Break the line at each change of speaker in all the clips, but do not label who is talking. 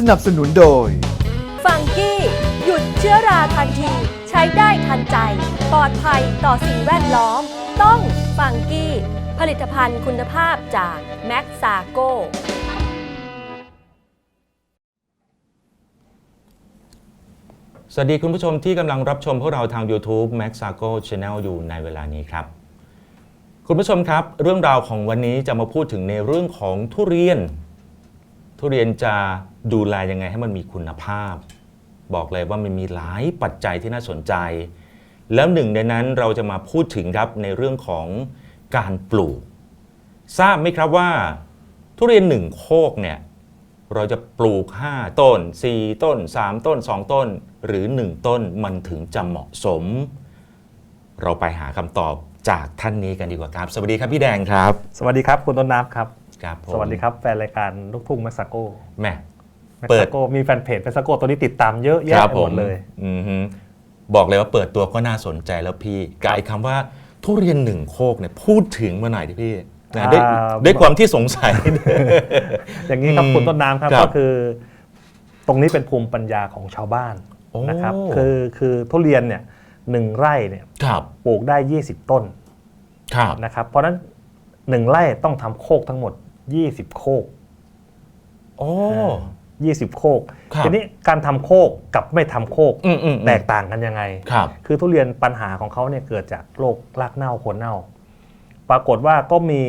สนับสนุนโดย
ฟังกี้ หยุดเชื้อราทันที ใช้ได้ทันใจ ปลอดภัยต่อสิ่งแวดล้อม ต้องฟังกี้ ผลิตภัณฑ์คุณภาพจากแม็กซาโก
สวัสดีคุณผู้ชมที่กำลังรับชมพวกเราทาง YouTube Max s a g o Channel อยู่ในเวลานี้ครับ คุณผู้ชมครับ เรื่องราวของวันนี้จะมาพูดถึงในเรื่องของทุเรียน ทุเรียนจะดูแลยังไงให้มันมีคุณภาพ บอกเลยว่ามันมีหลายปัจจัยที่น่าสนใจ แล้วหนึ่งในนั้นเราจะมาพูดถึงครับในเรื่องของการปลูก ทราบไหมครับว่า ทุเรียนหนึ่งโคกเนี่ยเราจะปลูก 5 ต้น 4 ต้น 3 ต้น 2 ต้น หรือ 1 ต้นมันถึงจะเหมาะสม เราไปหาคำตอบจากท่านนี้กันดีกว่าครับ สวัสดีครับพี่แดงครับ
สวัสดีครับคุณต้นน้ำครับ
ครับผม
สวัสดีครับแฟนรายการลูกทุ่งแม็กซาโก
แม่
แม็ก
เปิด
ซาโกมีแฟนเพจแม็กซาโกตัวนี้ติดตามเยอะ
ค
แยะ
รับ
ไป
ผ
หม
ม
ดเลย
อือฮึบอกเลยว่าเปิดตัวก็น่าสนใจแล้วพี่กับไอ้คำว่าทุเรียนหนึ่งโคกเนี่ยพูดถึงมาหน่อยดิพี่นะด้วย
อ่า
ด้วยความที่สงสัย
อย่างนี้ครับ
อืม
คุณต้นน้ำครับ
ครับ
ก็คือ ตรงนี้เป็นภูมิปัญญาของชาวบ้าน
โอ้
นะครับคือคือทุเรียนเนี่ยหนึ่งไร่เนี่ย
ครับ
ปลูกได้ 20 ต้น
ครับ
นะครับเพราะฉะนั้นหนึ่งไร่ต้องทำโคกทั้งหมด 20 โคก
โอ้
20 โคก
ครับ
ทีนี้การทำโคกกับไม่ทำโคก
อืมอืมอืม
แตกต่างกันยังไง
ครับ
คือทุเรียนปัญหาของเขาเนี่ยเกิดจากโรครากเน่าโคนเน่า ปรากฏว่าก็มี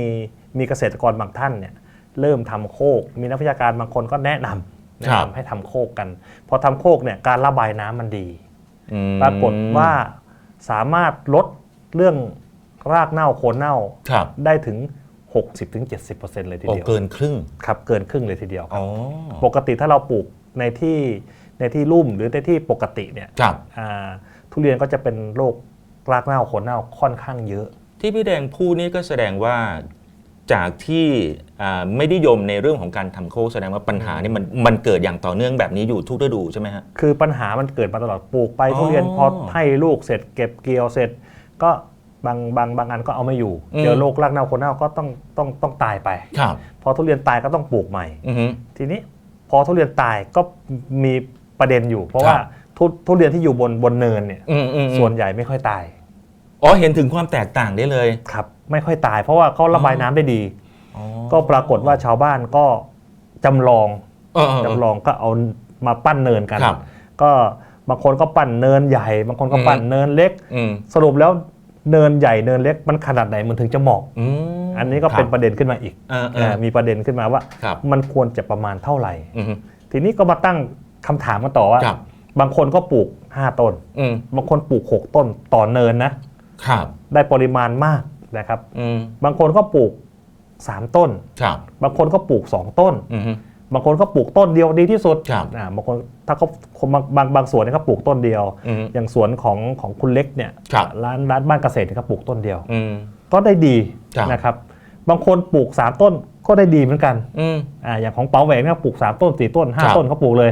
มีเกษตรกรบางท่านเนี่ยเริ่มทำโคก มีนักวิชาการบางคนก็แนะนำแนะครับ นำให้ทำโคกกัน พอทำโคกเนี่ยการระบายน้ำมันดี
อืม
ปรากฏว่าสามารถลดเรื่องรากเน่าโคนเน่า
ครับ
ได้ถึง 60-70%เลยที
โอ้
เดียว
เกินครึ่ง
ครับเกินครึ่งเลยทีเดียวครั
อ๋
บ
อ
ปกติถ้าเราปลูกในที่ในที่ลุ่มหรือในที่ปกติเนี่ย
ครับ
อ่าทุเรียนก็จะเป็นโรครากเน่าโคนเน่าค่อนข้างเยอะ
ที่พี่แดงพูดนี่ก็แสดงว่าจากที่อ่าไม่ได้ยมในเรื่องของการทำโคกแสดงว่าปัญหานี่มันมันเกิดอย่างต่อเนื่องแบบนี้อยู่ทุกฤดูใช่ไหมฮะ
คือปัญหามันเกิดมาตลอดปลูกไป
อ๋อ
ทุเรียนพอให้ลูกเสร็จเก็บเกี่ยวเสร็จ ก็ บางบางบางอันก็เอาไม่อยู่
อืม
เจอโรครากเน่าโคนเน่าก็ต้องต้องต้องตายไป
ครับ
พอทุเรียนตายก็ต้องปลูกใหม่
อือฮึ
ทีนี้พอทุเรียนตายก็มีประเด็นอยู่ เพราะ
ครับ
ว่าทุทุเรียนที่อยู่บนบนเนินเนี่ย
อืมอืมอืม
ส่วนใหญ่ไม่ค่อยตาย
อ๋อเห็นถึงความแตกต่างได้เลย
ครับ ไม่ค่อยตาย เพราะว่าเขาระบายน้ำได้ดี
อ๋อ
ก็ปรากฏว่าชาวบ้านก็จำลอง
เออเออ
จำลองก็เอามาปั้นเนินกัน
ครับ
ก็บางคนก็ปั้นเนินใหญ่ บางคนก็ปั้น
อืม
เนินเล็ก
อืม
สรุปแล้ว เนินใหญ่เนินเล็กมันขนาดไหนมันถึงจะเหมาะ
อืม
อันนี้ก็เป็นประเด็นขึ้นมาอีก
เออเออ
เอ่อมีประเด็นขึ้นมาว่า
ครับ
มันควรจะประมาณเท่าไหร่
อือฮึ
ทีนี้ก็มาตั้งคำถามกันต่อว่า
ครับ
บางคนก็ปลูก 5 ต้น
อืม
บางคนปลูก 6 ต้นต่อเนินนะ
ครับ
ได้ปริมาณมากนะครับ
อืม
บางคนก็ปลูก 3 ต้น
ครับ
บางคนก็ปลูก 2 ต้น
อือฮึ
บางคนก็ปลูกต้นเดียวดีที่สุด
ครับ
อ่าบางคนถ้าเขาคนบางบางบางสวนเนี่ยเขาปลูกต้นเดียว
อืม
อย่างสวนของของคุณเล็กเนี่ย
ครับ
ร้านร้านบ้านเกษตรเนี่ยเขาปลูกต้นเดียว
อืม
ก็ได้ดี
ครับ
นะครับ บางคนปลูก 3 ต้นก็ได้ดีเหมือนกัน
อืม
อ่าอย่างของเป๋าแหวงเนี่ยปลูก 3 ต้น 4 ต้น
ครับ
5 ต้นเขาปลูกเลย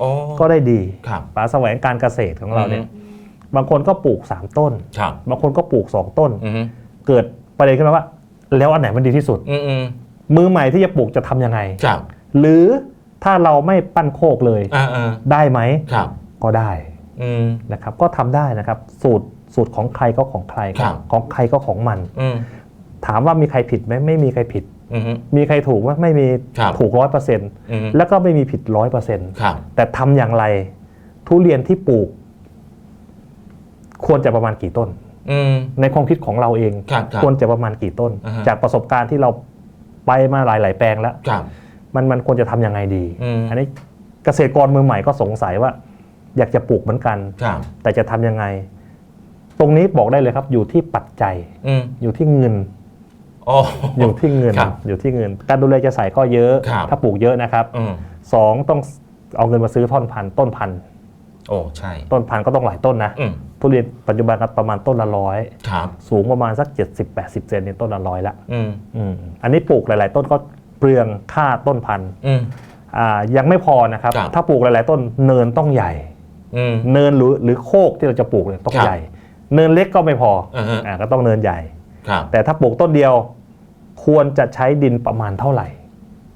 อ๋อ
ก็ได้ดี
ครับ
ป่าแสวงการเกษตรของเราเนี่ย
อือฮึ
บางคนก็ปลูก 3 ต้น
ครับ
บางคนก็ปลูก 2 ต้น
อือฮึ
เกิดประเด็นขึ้นมาว่า แล้วอันไหนมันดีที่สุด
อืมอืม
มือใหม่ที่จะปลูกจะทำยังไง
ครับ
หรือถ้าเราไม่ปั้นโคกเลย
อ่าอ่า
ได้ไหม
ครับ
ก็ได้
อืม
นะครับ ก็ทำได้นะครับ สูตรสูตรของใครก็ของใคร
ครับ
ของใครก็ของมัน
อืม
ถามว่ามีใครผิดไหมไม่มีใครผิด
อืม
มีใครถูกไหมไม่มี
ครับ
ถูกร้อยเปอร์เซ็นต์
อืม
แล้วก็ไม่มีผิดร้อยเปอร์เซ็นต์
ครับ
แต่ทำอย่างไร ทุเรียนที่ปลูก ควรจะประมาณกี่ต้น
อืม
ในความคิดของเราเอง
ครับครับ
ควรจะประมาณกี่ต้น
อ่าฮะ
จากประสบการณ์ที่เราไปมาหลาย ๆ แปลงแล้ว
ครับ
มันมันควรจะทำยังไงดี
อืม
นนี้เกษตรกรมือใหม่ก็สงสัยว่า อยากจะปลูกเหมือนกัน
ครับ
แต่จะทำยังไง ตรงนี้บอกได้เลยครับ อยู่ที่ปัจจัย
อืม
อยู่ที่เงิน
อ๋อ
อยู่ที่เงิน
ครับ
อยู่ที่เงิน การดูแลจะใส่ก็เยอะ
ครับ
ถ้าปลูกเยอะนะครับ
อืม
สองต้องเอาเงินมาซื้อท่อนพันธุ์ต้นพันธุ์
โอ้ใช่
ต้นพันธุ์ก็ต้องหลายต้นนะ
อืม
ทุเรียนปัจจุบันก็ประมาณต้นละร้อย
ครับ
สูงประมาณสัก 70-80 เซนในต้นละร้อยละ
อืม
อืมอันนี้ปลูกหลาย ๆ ต้นก็ เปลืองค่าต้นพันธุ์
อืม
อ่ายังไม่พอนะครับ
ครับ
ถ้าปลูกหลาย ๆ ต้นเนินต้องใหญ่
อืม
เนินหรือหรือโคกที่เราจะปลูกเนี่ยต้อง
ครับ
ใหญ่ เนินเล็กก็ไม่พอ
อ่าฮะ
อ่าก็ต้องเนินใหญ่
ครับ
แต่ถ้าปลูกต้นเดียว ควรจะใช้ดินประมาณเท่าไหร่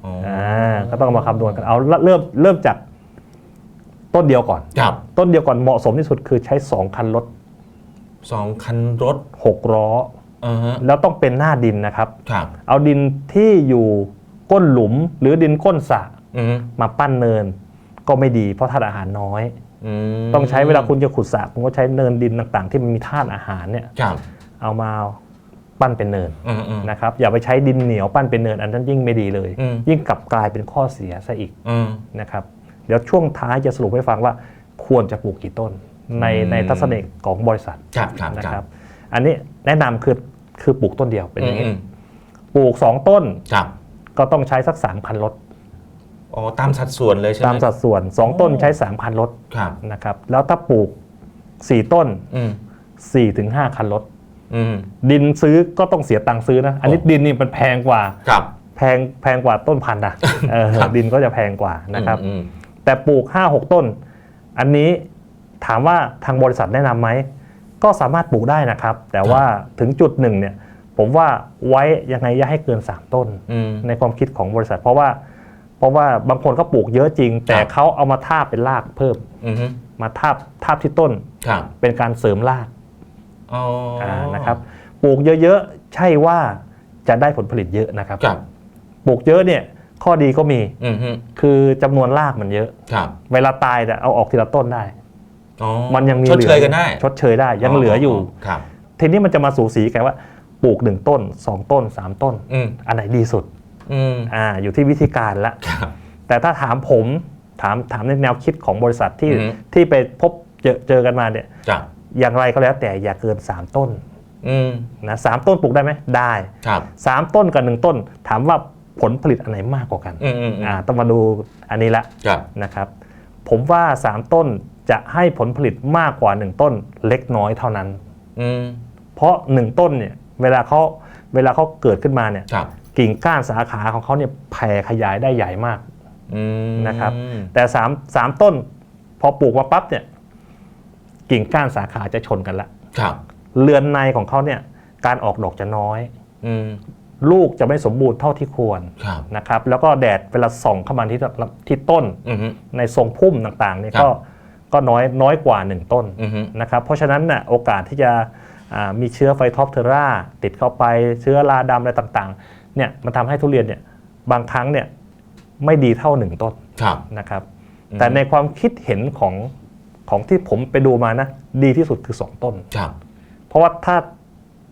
อ๋ออ
อ่าก็ต้องมาคำนวณกันเอาละเริ่มเริ่มจากต้นเดียวก่อน
ครับ
ต้นเดียวก่อนเหมาะสมที่สุดคือใช้ 2 คันรถ
สองคันรถ
6ล้อ
อ่าฮะ
แล้วต้องเป็นหน้าดินนะครับ
ครับ
เอาดินที่อยู่ ก้นหลุมหรือดินก้นสระ
อืม
มาปั้นเนิน ก็ไม่ดีเพราะธาตุอาหารน้อย
อืม
ต้องใช้เวลาคุณจะขุดสระคุณก็ใช้เนินดินต่าง ๆ ที่มันมีธาตุอาหารเนี่ย
ครับ
เอามาปั้นเป็นเนิน
อืมอืม
นะครับอย่าไปใช้ดินเหนียวปั้นเป็นเนินอันนั้นยิ่งไม่ดีเลย
อืม
ยิ่งกลับกลายเป็นข้อเสียซะอีก
อืม
นะครับเดี๋ยวช่วงท้ายจะสรุปให้ฟังว่าควรจะปลูกกี่ต้นใน
อืม
ในทัศนะของบริษัท
ครับครับ
นะ
ค
ค
รั
รับบอันนี้แนะนำคือคือปลูกต้นเดียวเป็นอย่างนี้
อืม
ปลูก 2 ต้น
ครับ
ก็ต้องใช้สัก3คันรถ
อ๋อตามสัดส่วนเลยใช่ไหม
ตามสัดส่วน 2 ต้นใช้3คันรถ
ครับ
นะครับแล้วถ้าปลูก 4 ต้น
อืม
4-5ถึง5คันรถ
อืม
ดินซื้อก็ต้องเสียตังค์ซื้อนะ อันนี้
โอ้
ดินนี่มันแพงกว่า
ครับ
แพงแพงกว่าต้นพันธุ์นะเออ
ครับ
ดินก็จะแพงกว่านะครับ
อืม
แต่ปลูก 5-6 ต้น อันนี้ถามว่าทางบริษัทแนะนำไหม ก็สามารถปลูกได้นะครับ แต่ว่าถึงจุดหนึ่งเนี่ย ผมว่าไว้ยังไงอย่าให้เกิน 3 ต้น
อืม
ในความคิดของบริษัท เพราะว่า เพราะว่าบางคนก็ปลูกเยอะจริง แต่
ครับ
เขาเอามาทาบเป็นรากเพิ่ม
อืม
มาทาบทาบที่ต้น
ครับ
เป็นการเสริมราก
อ๋ออ
อ่านะครับปลูกเยอะๆใช่ว่าจะได้ผลผลิตเยอะนะครับ
ครับ
ปลูกเยอะเนี่ยข้อดีก็มี
อืมฮึ
คือจำนวนรากมันเยอะ
ครับ
เวลาตายเนี่ยเอาออกทีละต้นได้
อ๋อ
มันยังมี
ชดเชยกันได้
ชดเชยได้ยังเหลืออยู่
ครับ
ทีนี้มันจะมาสูสีกันว่า ปลูกหนึ่งต้นสองต้นสามต้น
อืม
อันไหนดีสุด
อืม
อ่าอยู่ที่วิธีการละ
ครับ
แต่ถ้าถามผมถามถามในแนวคิดของบริษัทที่
อือฮึ
ที่ไปพบเจอเจอกันมาเนี่ย
ครับ
อย่างไรก็แล้วแต่อย่าเกิน 3 ต้น
อืม
นะสามต้นปลูกได้ไหมได้
ครับ
สามต้นกับหนึ่งต้น ถามว่าผลผลิตอันไหนมากกว่ากัน
อืมอืมอืม
อ่าต้องมาดูอันนี้ละ
ครับ
นะครับผมว่า 3 ต้นจะให้ผลผลิตมากกว่า 1 ต้นเล็กน้อยเท่านั้น
อืม
เพราะ 1 ต้นเนี่ย เวลาเขาเวลาเขาเกิดขึ้นมาเนี่ย
ครับ
กิ่งก้านสาขาของเขาเนี่ยแผ่ขยายได้ใหญ่มาก
อืม
นะครับ แต่3 3ต้นพอปลูกมาปั๊บเนี่ยกิ่งก้านสาขาจะชนกันละ
ครับ
เรือนในของเขาเนี่ยการออกดอกจะน้อย
อืม
ลูกจะไม่สมบูรณ์เท่าที่ควร
ครับ
นะครับ แล้วก็แดดเวลาส่องเข้ามาที่ที่ต้น
อืมฮึ
ในทรงพุ่มต่างๆเนี่ย
ครับ
ก็ก็น้อยน้อยกว่า1ต้น
อืมฮึ
นะครับเพราะฉะนั้นน่ะโอกาสที่จะอ่า มีเชื้อไฟท็อปเทอร่าติดเข้าไปเชื้อราดำอะไรต่างๆเนี่ยมันทำให้ทุเรียนเนี่ยบางครั้งเนี่ยไม่ดีเท่า1ต้น
ครับ
นะครับ
อืม
แต่ในความคิดเห็นของของที่ผมไปดูมานะดีที่สุดคือ2ต้น
ครับ
เพราะว่าถ้า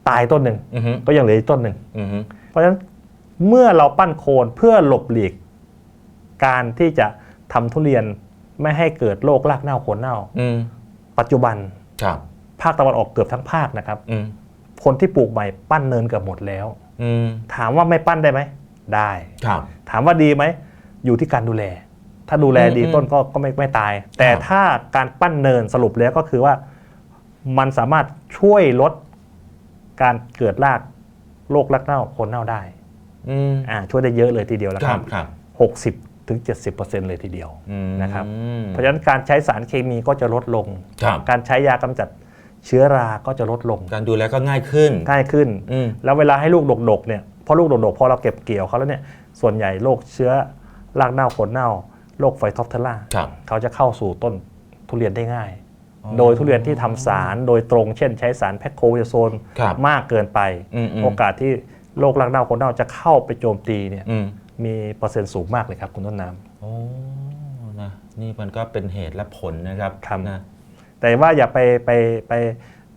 ตายต้นหนึ่ง
อืมฮึ
ก็ยังเหลืออีกต้นหนึ่ง
อืมฮึ
เพราะฉะนั้นเมื่อเราปั้นโคนเพื่อหลบหลีก การที่จะทำทุเรียนไม่ให้เกิดโรครากเน่าโคนเน่า
อืม
ปัจจุบัน
ครับ
ภาคตะวันออกเกือบทั้งภาคนะครับ
อืม
คนที่ปลูกใหม่ปั้นเนินเกือบหมดแล้ว
อืม
ถามว่าไม่ปั้นได้ไหมได้
ครับ
ถามว่าดีไหมอยู่ที่การดูแล ถ้าดูแลดี
อืม
ต้นก็ก็ไม่ไม่ตาย แต่
ครับ
ถ้าการปั้นเนินสรุปแล้วก็คือว่ามันสามารถช่วยลดการเกิดรากโรครากเน่าโคนเน่าได้
อืม
อ่าช่วยได้เยอะเลยทีเดียวแล้ว
ค
ค
รั
รั
บบครับ
หกสิบถึงเจ็ดสิบเปอร์เซ็นต์เลยทีเดียว
อืม
นะครับ เพราะฉะนั้นการใช้สารเคมีก็จะลดลง
ครับ
การใช้ยากำจัด เชื้อราก็จะลดลง
การดูแลก็ง่ายขึ้น
ง่ายขึ้น
อืม
แล้วเวลาให้ลูกดกๆเนี่ยพอลูกดกๆพอเราเก็บเกี่ยวเขาแล้วเนี่ยส่วนใหญ่โรคเชื้อรากเน่าขนเน่าโรคไฟท็อปเทอร่า
ครับ
เขาจะเข้าสู่ต้นทุเรียนได้ง่าย
อ๋อ
โดยทุเรียนที่ทำสารโดยตรงเช่นใช้สารแพคโควิโซน
ครับ
มากเกินไป
อืมอืม
โอกาสที่โรครากเน่าขนเน่าจะเข้าไปโจมตีเนี่ย
อืม
มีเปอร์เซ็นต์สูงมากเลยครับคุณต้นน้ำ
โอ้นะนี่มันก็เป็นเหตุและผลนะครับ
ครับ
นะ
แต่ว่าอย่าไปไปไป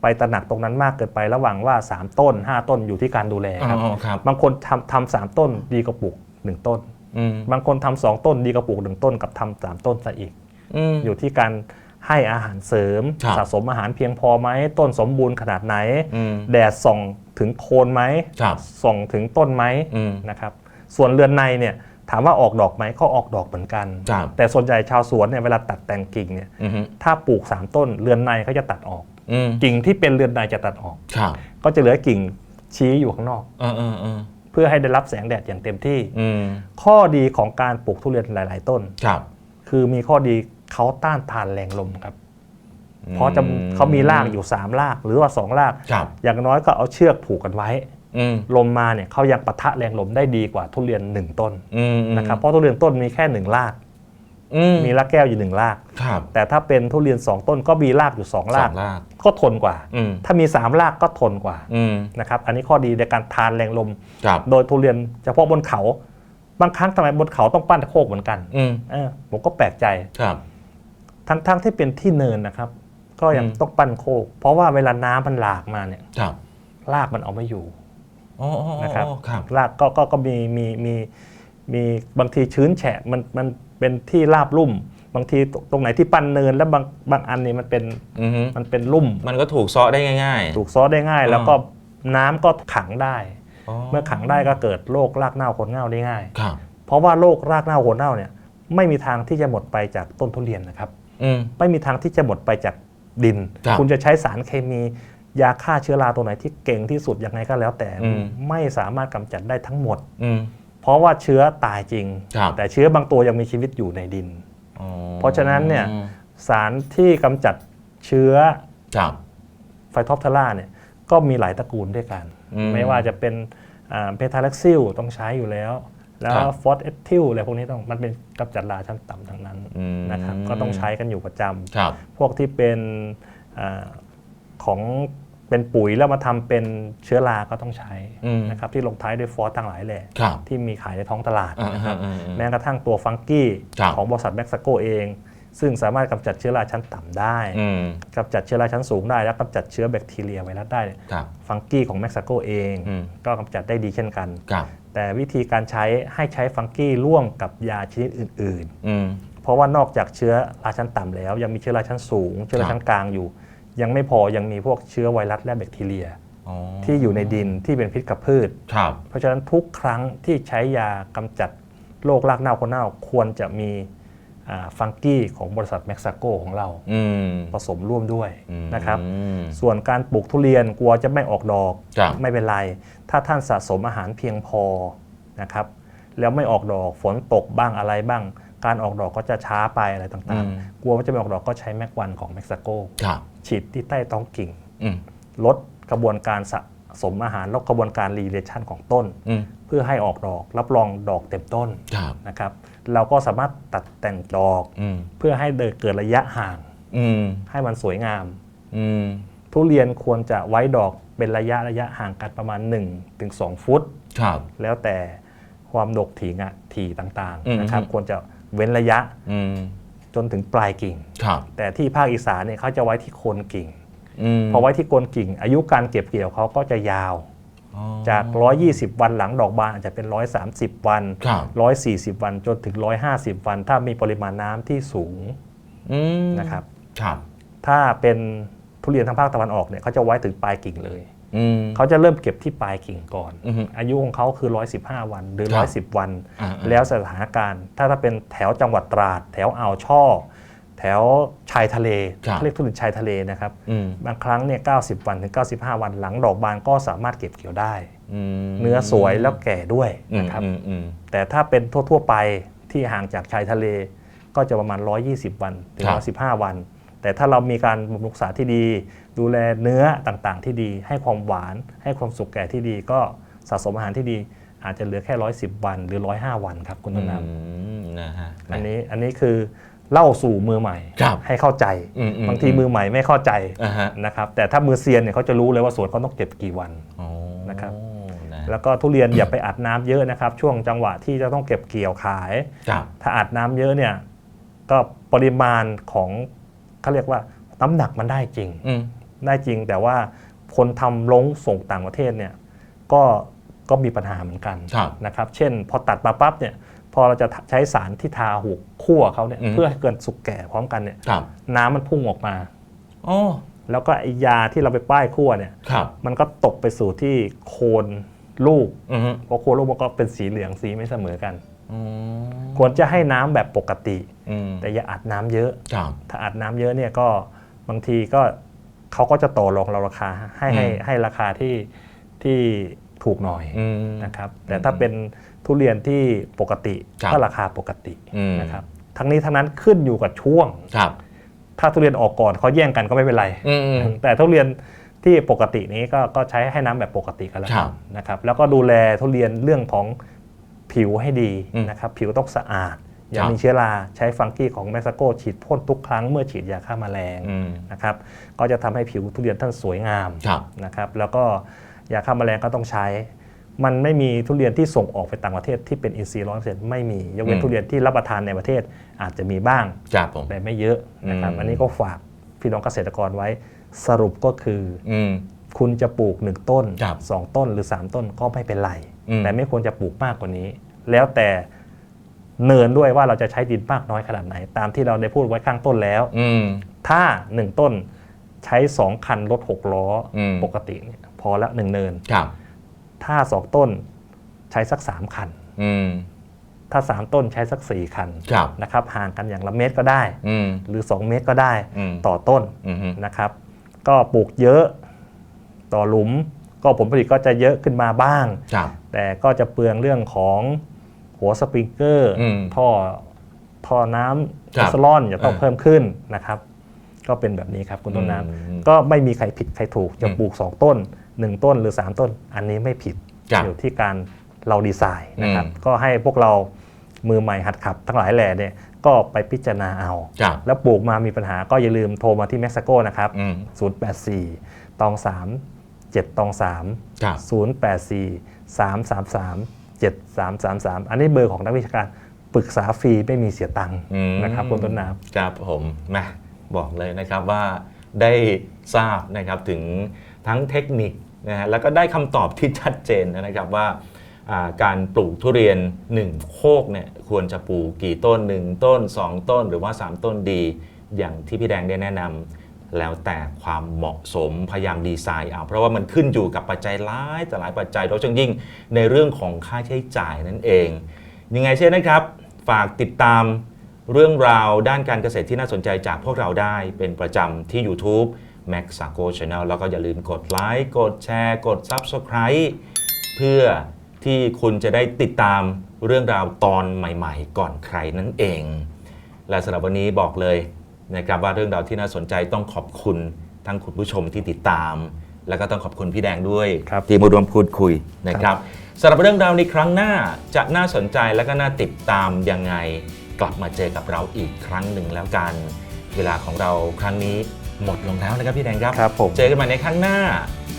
ไปตระหนักตรงนั้นมากเกินไประหว่างว่า 3 ต้น 5 ต้นอยู่ที่การดูแล
อ๋
ครับ
อครับ
บางคนทำทำสามต้นดีกว่าปลูกหนึ่งต้น
อืม
บางคนทำสองต้นดีกว่าปลูกหนึ่งต้นกับทำสามต้นซะอีก
อืม
อยู่ที่การให้อาหารเสริม
ครับ
สะสมอาหารเพียงพอไหมต้นสมบูรณ์ขนาดไหน
อืม
แดดส่องถึงโคนไหม
ครับ
ส่องถึงต้นไหม
อืม
นะครับ ส่วนเรือนในเนี่ย ถามว่าออกดอกไหมก็ออกดอกเหมือนกัน
ครับ
แต่ส่วนใหญ่ชาวสวนเนี่ยเวลาตัดแต่งกิ่งเนี่ย
อืมฮึ
ถ้าปลูก 3 ต้นเรือนในเขาจะตัดออก
อืม
กิ่งที่เป็นเรือนในจะตัดออก
ครับ
ก็จะเหลือกิ่งชี้อยู่ข้างนอก
เออเออเออ
เพื่อให้ได้รับแสงแดดอย่างเต็มที่
อืม
ข้อดีของการปลูกทุเรียนหลาย ๆ ต้น
ครับ
คือมีข้อดีเขาต้านทานแรงลมครับ เพราะจะเขามีรากอยู่ 3 รากหรือว่า 2 ราก
ครับ
อย่างน้อยก็เอาเชือกผูกกันไว้
อืม
ลมมาเนี่ยเขายังปะทะแรงลมได้ดีกว่าทุเรียนหนึ่งต้น
อืม
นะครับเพราะทุเรียนต้นมีแค่หนึ่งราก
อืม
มีรากแก้วอยู่หนึ่งราก
ครับ
แต่ถ้าเป็นทุเรียนสองต้นก็มีรากอยู่สอง
ส
รา
อกงลาก
ก็ทนกว่า
อืม
ถ้ามีสามรากก็ทนกว่า
อืม
นะครับ อันนี้ข้อดีในการทานแรงลม
ครับ
โดยทุเรียนเฉพาะบนเขา บางครั้งทำไมบนเขาต้องปั้นโคกเหมือนกัน
อืม
เออผมก็แปลกใจ
ครับ
ทั้งทั้งที่เป็นที่เนินนะครับ ก็ยัง
อืม
ต้องปั้นโคก เพราะว่าเวลาน้ำมันหลากมาเนี่ย
ครับ
รากมันเอาไม่อยู่
อ๋ออ๋ออ๋อ
นะครับ
ครับ
รากก็ก็ก็มีมีมีมีบางทีชื้นแฉะมันมันเป็นที่ราบลุ่ม บางทีตตรงไหนที่ปั้นเนินแล้วบางบางอันนี่มันเป็น
อือฮึ
มันเป็นลุ่ม
มันก็ถูกซ้อได้ง่าย
ถูกซอสได้ง่าย แล้วก็น้ำก็ขังได้
ๆ
เมื่อขังได้ก็เกิดโรครากเน่าโคนเน่าได้ง่าย
ครับ
เพราะว่าโรครากเน่าโคนเน่าเนี่ยไม่มีทางที่จะหมดไปจากต้นทุเรียนนะครับ
อืม
ไม่มีทางที่จะหมดไปจากดิน
ครับ
ณจะใช้สารเคมี ยาฆ่าเชื้อราตัวไหนที่เก่งที่สุดยังไงก็แล้ว แต่
อืม
ไม่สามารถกำจัดได้ทั้งหมด
อืม
เพราะว่าเชื้อตายจริง
ครับ
แต่เชื้อบางตัวยังมีชีวิตอยู่ในดิน
อ๋อ
เพราะฉะนั้นเนี่ย สารที่กำจัดเชื้อ
ครับ
ไฟท็อปเทล่าเนี่ยก็มีหลายตระกูลด้วยกัน
อืม
ไม่ว่าจะเป็นเพทาเล็กซิลต้องใช้อยู่แล้ว แล้ว
ครับ
ฟอสเอทิลอะไรพวกนี้ต้องมันเป็นกำจัดราชั้นต่ำทั้งนั้น
อืม
นะครับก็ต้องใช้กันอยู่ประจำ
ครับ
พวกที่เป็นอาของ เป็นปุ๋ยแล้วมาทำเป็นเชื้อราก็ต้องใช้
อืม
นะครับที่ลงท้ายด้วยฟอสทั้งหลายแหละ
ครับ
ที่มีขายในท้องตลาด
อ่า
นะครับ
อ่าอ่า
แม้กระทั่งตัวฟังกี้
ครับ
ของบริษัทแม็กซิโกเอง ซึ่งสามารถกำจัดเชื้อราชั้นต่ำได้
อืม
กำจัดเชื้อราชั้นสูงได้ และกำจัดเชื้อแบคทีเรียไวรัสได้
ครับ
ฟังกี้ของเม็กซิโกเอง
อืม
ก็กำจัดได้ดีเช่นกัน
ครับ
แต่วิธีการใช้ให้ใช้ฟังกี้ร่วมกับยาชนิดอื่นๆ
อืม
เพราะว่านอกจากเชื้อราชั้นต่ำแล้ว ยังมีเชื้อราชั้นสูง เชื้อราชั้นกลางอยู่ ยังไม่พอยังมีพวกเชื้อไวรัสและแบคทีเรีย
อ๋อ
ที่อยู่ในดินที่เป็นพิษกับพืช
ครับ
เพราะฉะนั้นทุกครั้งที่ใช้ยากำจัดโรครากเน่าโคนเน่าควรจะมีอ่าฟังกี้ของบริษัทเม็กซิโกของเรา
อืม
ผสมร่วมด้วย
อืม
นะครับส่วนการปลูกทุเรียนกลัวจะไม่ออกดอก
ครับ
ไม่เป็นไร ถ้าท่านสะสมอาหารเพียงพอนะครับ แล้วไม่ออกดอกฝนตกบ้างอะไรบ้าง การออกดอกก็จะช้าไปอะไร
อื
ต่าง
ม
ๆ กลัวว่าจะไม่ออกดอกก็ใช้แม็กวันของเม็กซิโก
ครับ
ฉีดที่ใต้ท้องกิ่ง
อืม
ลดกระบวนการสะสมอาหารลดกระบวนการรีเลชันของต้น
อืม
เพื่อให้ออกดอกรับรองดอกเต็มต้น
ครับ
นะครับ เราก็สามารถตัดแต่งดอก
อืม
เพื่อให้เดินเกิดระยะห่าง
อืม
ให้มันสวยงาม
อืม
ทุเรียนควรจะไว้ดอกเป็นระยะระยะห่างกันประมาณ 1-2 ฟุต
ครับ
แล้วแต่ความดกถี่งะถี่ต่าง
อืม
ๆนะครับ ควรจะเว้นระยะ
อืม
จนถึงปลายกิ่ง
ครับ
แต่ที่ภาคอีสานเนี่ยเขาจะไว้ที่โคนกิ่ง
อืม
พอไว้ที่โคนกิ่ง อายุการเก็บเกี่ยวเขาก็จะยาว
อ๋อ
จาก 120 วันหลังดอกบานอาจจะเป็น 130 วัน
ครับ
140 วันจนถึง 150 วัน ถ้ามีปริมาณน้ำที่สูง
อืม
นะครับ
ครับ
ถ้าเป็นทุเรียนทางภาคตะวันออกเนี่ยเขาจะไว้ถึงปลายกิ่งเลย
อืม
เขาจะเริ่มเก็บที่ปลายกิ่งก่อน
อือฮึ
อายุของเขาคือ 115 วันหรือ
ครับ
110 วัน
อ่าๆ
แล้วสถานการณ์ ถ้าถ้าเป็นแถวจังหวัดตราด แถวอ่าวช่อ แถวชายทะเล
ครับ
เขาเรียกทุเรียนชายทะเลนะครับ
อืม
บางครั้งเนี่ย 90 วันถึง 95 วันหลังดอกบานก็สามารถเก็บเกี่ยวได้
อืม
เนื้อสวยแล้วแก่ด้วย
อืม
นะครับ
อืมอืม
แต่ถ้าเป็นทั่ว ๆ ไปที่ห่างจากชายทะเล ก็จะประมาณ 120 วันถึง
ครับ
115 วัน แต่ถ้าเรามีการบำรุงรักษาที่ดี ดูแลเนื้อต่างๆ ที่ดี ให้ความหวาน ให้ความสุกแก่ที่ดี ก็สะสมอาหารที่ดี อาจจะเหลือแค่ 110 วัน หรือ 105 วันครับคุณต้นน้
อืมนะฮะำ
อันนี้อันนี้คือเล่าสู่มือใหม่
ครับ
ให้เข้าใจ
อืมอืม
บางทีมือใหม่ไม่เข้าใจ
อ่าฮะ
นะครับแต่ถ้ามือเซียนเนี่ยเขาจะรู้เลยว่าสวนเขาต้องเก็บกี่วัน
อ๋อ
นะครับ
นะ
แล้วก็ทุเรียนอย่าไปอัดน้ำเยอะนะครับ ช่วงจังหวะที่จะต้องเก็บเกี่ยวขาย
ครับ
ถ้าอัดน้ำเยอะเนี่ยก็ปริมาณของ เขาเรียกว่าน้ำหนักมันได้จริง
อืม
ได้จริงแต่ว่าคนทำลงส่งต่างประเทศเนี่ยก็ก็มีปัญหาเหมือนกัน
ครับ
นะครับ เช่น พอตัดมาปั๊บเนี่ยพอเราจะใช้สารที่ทาหูกคั่วเขาเนี่ย
อืม
เพื่อให้เกิดสุกแก่พร้อมกันเนี่ย
ครับ
น้ำมันพุ่งออกมา
อ๋อ
แล้วก็ไอยาที่เราไปป้ายคั่วเนี่ย
ครับ
มันก็ตกไปสู่ที่โคนลูก
อืมฮึ
เพราะโคนลูกมันก็เป็นสีเหลืองสีไม่เสมอกัน
อืม
ควรจะให้น้ำแบบปกติ
อืม
แต่อย่าอัดน้ำเยอะ
ครับ
ถ้าอัดน้ำเยอะเนี่ยก็บางทีก็เขาก็จะต่อรองเราราคาให้ให้
อืม
ให้ราคาที่ที่ถูกหน่อย
อืม
นะครับ แต่ถ้าเป็นทุเรียนที่ปกติ
ครับ
ก็ราคาปกติ
อืม
นะครับ ทั้งนี้ทั้งนั้นขึ้นอยู่กับช่วง
ครับ
ถ้าทุเรียนออกก่อนเขาแย่งกันก็ไม่เป็นไร
อืมอืม
แต่ทุเรียนที่ปกตินี้ก็ก็ใช้ให้น้ำแบบปกติกันแล้ว
ครั
กับนนะครับ แล้วก็ดูแลทุเรียนเรื่องของ ผิวให้ดี
อืม
นะครับผิวต้องสะอาด อย่า
ครับ
มีเชื้อราใช้ฟังกี้ของเม็กซิโกฉีดพ่นทุกครั้งเมื่อฉีดยาฆ่าแมลง
อืม
นะครับก็จะทำให้ผิวทุเรียนท่านสวยงาม
ครับ
นะครับแล้วก็ยาฆ่าแมลงก็ต้องใช้ มันไม่มีทุเรียนที่ส่งออกไปต่างประเทศที่เป็นอินทรีย์ร้อยเปอร์เซ็นต์ไม่มียกเว้
อื
น
ม
ทุเรียนที่รับประทานในประเทศอาจจะมีบ้าง
ครับผม
แต่ไม่เยอะนะครับ
อืม
อันนี้ก็ฝากพี่น้องเกษตรกรไว้สรุปก็คือ
อืม
คุณจะปลูก 1 ต้น
ครับ
2ต้นหรือ 3 ต้นก็ไม่เป็นไร
อืม
แต่ไม่ควรจะปลูกมากกว่านี้ แล้วแต่เนินด้วยว่าเราจะใช้ดินมากน้อยขนาดไหน ตามที่เราได้พูดไว้ข้างต้นแล้ว
อืม
ถ้า 1 ต้นใช้ 2 คันรถ6ล้ออ
ม
ปกติเนี่ยพอละหนึ่งเนิน
ครับ
ถ้า 2 ต้นใช้สัก 3 คัน
อืม
ถ้า 3 ต้นใช้สัก 4 คัน
ครับ
นะครับห่างกันอย่างละเมตรก็ได้
อืม
หรือ 2 เมตรก็ได้
อืม
ต่อต้น
อืม
นะครับ ก็ปลูกเยอะต่อหลุม ก็ผลผลิตก็จะเยอะขึ้นมาบ้าง
ครับ
แต่ก็จะเปลืองเรื่องของหัวสปริงเกอร์
อืม
ท่อท่อน้ำ
ครับ
แอสลอนจะต้อง
อ่า
เพิ่มขึ้นนะครับ ก็เป็นแบบนี้ครับคุณต้นน้
อืมำ
ก็ไม่มีใครผิดใครถูกจะ
อืม
ปลูก 2 ต้น 1 ต้นหรือ 3 ต้น อันนี้ไม่ผิด
ครับ
อยู่ที่การเราดีไซน์นะครับ
อืม
ก็ให้พวกเรามือใหม่หัดขับ ทั้งหลายแหล่เนี่ยก็ไปพิจารณาเอา
ครับ
แล้วปลูกมามีปัญหาก็อย่าลืมโทรมาที่เม็กซิโกนะครับ
อืม
084 ตอง 3 7ตอง3
ครับ
084 333 7333 อันนี้เบอร์ของนักวิชาการปรึกษาฟรีไม่มีเสียตังค์
อืม
นะครับคุณต้นน้
ครับผมมาบอกเลยนะครับว่าได้ทราบนะครับถึงทั้งเทคนิคนะฮะแล้วก็ได้คำตอบที่ชัดเจนนะครับว่าอ่าการปลูกทุเรียน 1 โคกเนี่ยควรจะปลูกกี่ต้น 1 ต้น 2 ต้นหรือว่า 3 ต้นดี อย่างที่พี่แดงได้แนะนำ แล้วแต่ความเหมาะสมพยายามดีไซน์เอาเพราะว่ามันขึ้นอยู่กับปัจจัยหลายแต่หลายปัจจัยโดยเฉพาะยิ่งในเรื่องของค่าใช้จ่ายนั่นเอง ยังไงเช่นนะครับ ฝากติดตามเรื่องราวด้านการเกษตรที่น่าสนใจจากพวกเราได้เป็นประจำที่ YouTube Max s a g o Channel แล้วก็อย่าลืมกดไลค์กดแชร์ กด Subscribe เพื่อที่คุณจะได้ติดตามเรื่องราวตอนใหม่ๆ ก่อนใครนั่นเอง และสำหรับวันนี้บอกเลย นะครับว่าเรื่องราวที่น่าสนใจต้องขอบคุณทั้งคุณผู้ชมที่ติดตาม แล้วก็ต้องขอบคุณพี่แดงด้วย
ครับ
ที่มาร่วมพูดคุยนะครับสำหรับเรื่องราวในครั้งหน้าจะน่าสนใจและก็น่าติดตามยังไงกลับมาเจอกับเราอีกครั้งหนึ่งแล้วกัน เวลาของเราครั้งนี้หมดลงแล้วนะครับพี่แดงครับ
ครับผม
เจอกันใหม่ในครั้งหน้า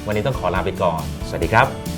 วันนี้ต้องขอลาไปก่อน สวัสดีครับ